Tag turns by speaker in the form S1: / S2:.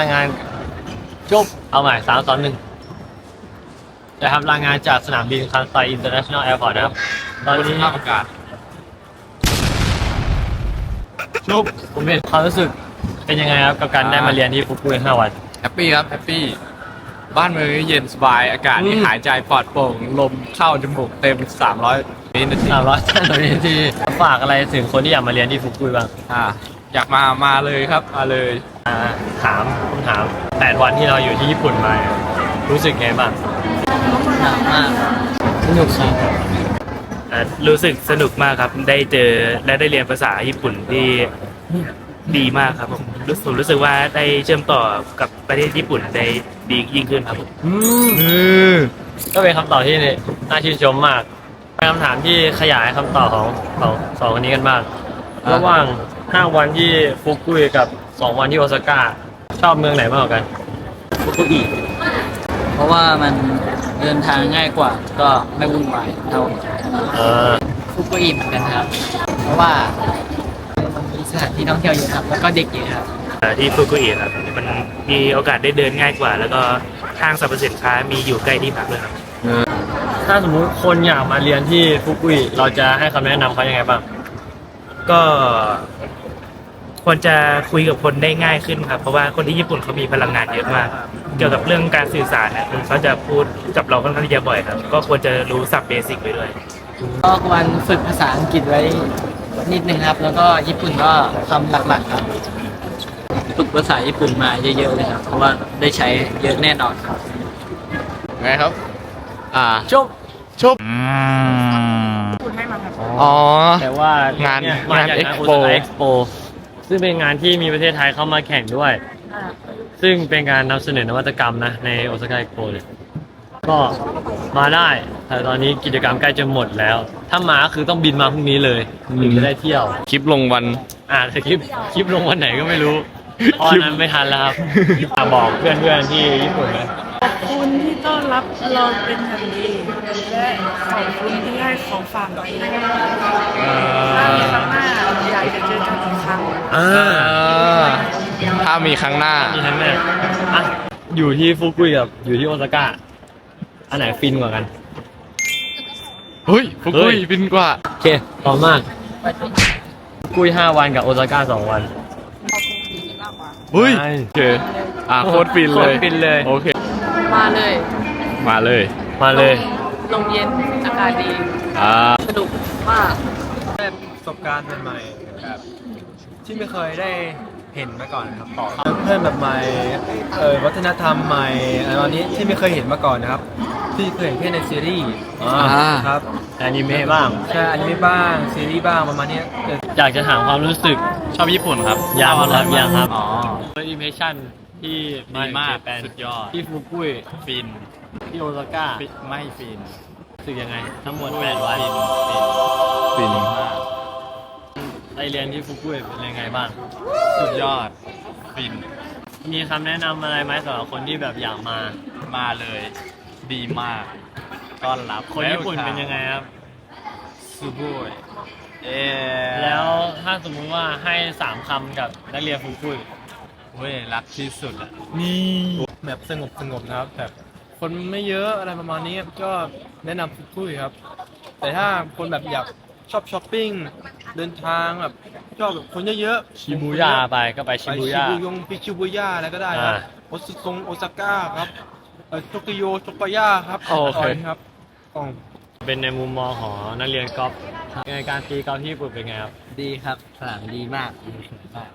S1: รายงานจบเอาใหม่สามสองหนึ่งจะทำรายงานจากสนามบินคันไซอินเตอร์เนชั่นแนลแอร์พอร์ตนะครับ ตอนนี้
S2: สภาพอากาศ
S1: จบผมเป็นความรู้สึกเป็นยังไงครับกับการได้มาเรียนที่ฟุกุยห้าวัน
S2: แฮปปี้ครับแฮปปี้บ้านเมืองเย็นสบายอากาศนี่
S1: อืม
S2: หายใจปลอดโปร่ง ลมเข้าจมูกเต็ม 300นิดนาที
S1: สามร้อยตอนนี้ที่ฝากอะไรถึงคนที่อยากมาเรียนที่ฟุกุยบ้าง
S2: อ่า อยากมามาเลยครับมาเลย
S1: อ่าถามคำถามแปดวันที่เราอยู่ที่ญี่ปุ่นมาเนี่ยรู้สึกไงบ้าง
S3: หนาวมากสนุกครับ
S4: อ่ารู้สึกสนุกมากครับ ได้เจอและได้เรียนภาษาญี่ปุ่นที่ดีมากครับผมรู้ผมรู้สึกว่าได้เชื่อมต่อกับประเทศญี่ปุ่นได้ดียิ่งขึ้นครับผม
S1: อืมก็เป็นคำตอบที่น่าชื่นชมมากเป็นคำถามที่ขยายคำตอบของของสองคนนี้กันมาก
S2: อ่า
S1: ระหว่าง 5 วันที่ฟุกุยกับ 2 วันที่โอซาก้าชอบเมืองไหนมากกว่ากัน
S3: ฟุกุอิเพราะว่ามันเดินทางง่ายกว่าก็ไม่วุ่นวายเท่า
S1: เออ
S3: ฟุกุอิเหมือนกันครับ เพราะว่ามีสถานที่ท่องเที่ยวเยอะครับ แล้วก็เด็กเยอะครับ
S4: อ่าที่ฟุกุอิครับมันมีโอกาสได้เดินง่ายกว่า แล้วก็ห้างสรรพสินค้ามีอยู่ใกล้ที่พักเลยครับ
S1: ถ้าสมมุติคนอยากมาเรียนที่ฟุกุยเราจะให้คำแนะนำเขายังไงบ้าง
S4: ก็ควรจะคุยกับคนได้ง่ายขึ้นครับ เพราะว่าคนที่ญี่ปุ่นเขามีพลังงานเยอะมาก เกี่ยวกับเรื่องการสื่อสารเนี่ยเขาจะพูดกับเราค่อนข้างที่จะบ่อยครับ ก็ควรจะรู้ศัพท์เบสิกไปด้วย
S3: ก็ควรฝึกภาษาอังกฤษไว้นิดนึงครับ แล้วก็ญี่ปุ่นก็คำหลักๆครับฝึกภาษาญี่ปุ่นมาเยอะๆเลยครับ เพราะว่าได้ใช้เยอะแน่นอนครับ
S2: ไงครับ อ่า
S1: จบ
S2: ชุบ อ๋อ
S1: แต่ว่างา
S2: น
S1: เนี่ยมาจาก
S2: งาน
S1: งานโอ
S2: Expo
S1: ซาก้าเอ็กซ์โปซึ่งเป็นงานที่มีประเทศไทยเข้ามาแข่งด้วย ซึ่งเป็นการนำเสนอนวัตกรรมนะในโอซาก้าเอ็กซ์โปเนี่ยก็มาได้ แต่ตอนนี้กิจกรรมใกล้จะหมดแล้ว ถ้ามาก็คือต้องบินมาพรุ่งนี้เลยถึงจะได้เที่ยว
S2: คลิปลงวัน
S1: อ่าแต่คลิปคลิปลงวันไหนก็ไม่รู้เพราะอันนั้นไม่ทันแล้วครับอะบอกเพื่อนๆที่ญี่ปุ่นนะ
S5: ขอบ คุณที่ต้อนรับเราเป็นอย่างดีและขอบคุณที่ให้ของฝากไว้ถ้ามีครั้งหน้าอยากจะเจอกันอีกครั้ง
S1: อ่า
S2: ถ้ามีครั้งหน้า
S1: มีทั้งนั้นอะอยู่ที่ฟุกุยกับอยู่ที่โอซาก้า อันไหนฟินกว่ากัน
S2: เฮ้ยฟุ
S1: เฮ้
S2: กุ
S1: ย
S2: ยบินกว่า
S1: โอเคพร้อมมากกุยห้าวันกับโอซาก้าสองวัน
S2: เฮ้ย
S1: ใช่
S2: โอเคอ่าโคตรฟินเลย
S1: โคตรฟินเลย
S2: โอเค
S5: มาเลย
S2: มาเลย
S1: มาเลย
S5: ลมเย็นอากาศดี
S2: อ่า
S5: สนุกมาก
S6: ประสบการณ์ใหม่ๆแบบที่ไม่เคยได้เห็นมาก่อนครับต่อเพื่อนแบบใหม่เออวัฒนธรรมใหม่อะไรตอนนี้ที่ไม่เคยเห็นมาก่อนนะครับ ที่เคยเห็นแค่ในซีรีส์
S1: อ่า
S6: ครับ
S1: อนิเมะบ้าง
S6: แค่อนิเมะบ้างซีรีส์บ้างประมาณเนี้ยเออ
S1: อยากจะถามความรู้สึก
S2: ชอบญี่ปุ่นครับ
S1: ยังครับยังครับ
S2: อ๋อ
S1: first impression ที่
S2: ดีมาก
S1: เจแปน
S2: สุดยอด
S1: ที่ฟุกุย
S2: ฟิน
S1: ที่โอซาก้า
S2: ไม่ฟิน
S1: รู้สึกยังไง ทั้งหมดแปดวัน
S2: ฟิน
S1: ไปเรียนที่ฟุกุยเป็นยังไงบ้าง
S2: สุดยอดฟิน
S1: มีคำแนะนำอะไรไหมสำหรับคนที่แบบอยากมา
S2: มาเลย ดีมากต้อนรับ
S1: คนญี่ปุ่นเป็นยังไงครับ
S2: ซูโบยเอ
S1: แล้วถ้าสมมุติว่าให้สามคำกับนักเรียนฟุกุย
S2: เว้ยรักที่สุดอะ
S6: นี่แบบสงบสงบนะครับแบบคนไม่เยอะอะไรประมาณนี้ก็แนะนำฟุกุยครับ แต่ถ้าคนแบบอยากชอบช้อปปิ้งเดินทางแบบชอบแบบคนเยอะๆ
S1: ชิบูย่าไปก็ไป
S6: ไป
S1: ชิบู
S6: ชิ
S1: ย่า
S6: บูยงพิชิบูย่าอะไรก็ได้ครับ
S1: อ่า
S6: โอซาซงโอซาก้าครับเอ่อโตเกียวโตปายาครับ
S2: โอเค
S6: ร่ยครับของ
S1: เป็นในมุมมองของนักเรียนกอล์ฟยังไงการตีกอล์ฟที่ญี่ปุ่นเป็นไงครับ
S3: ดีครับสนามดีมากสวยมาก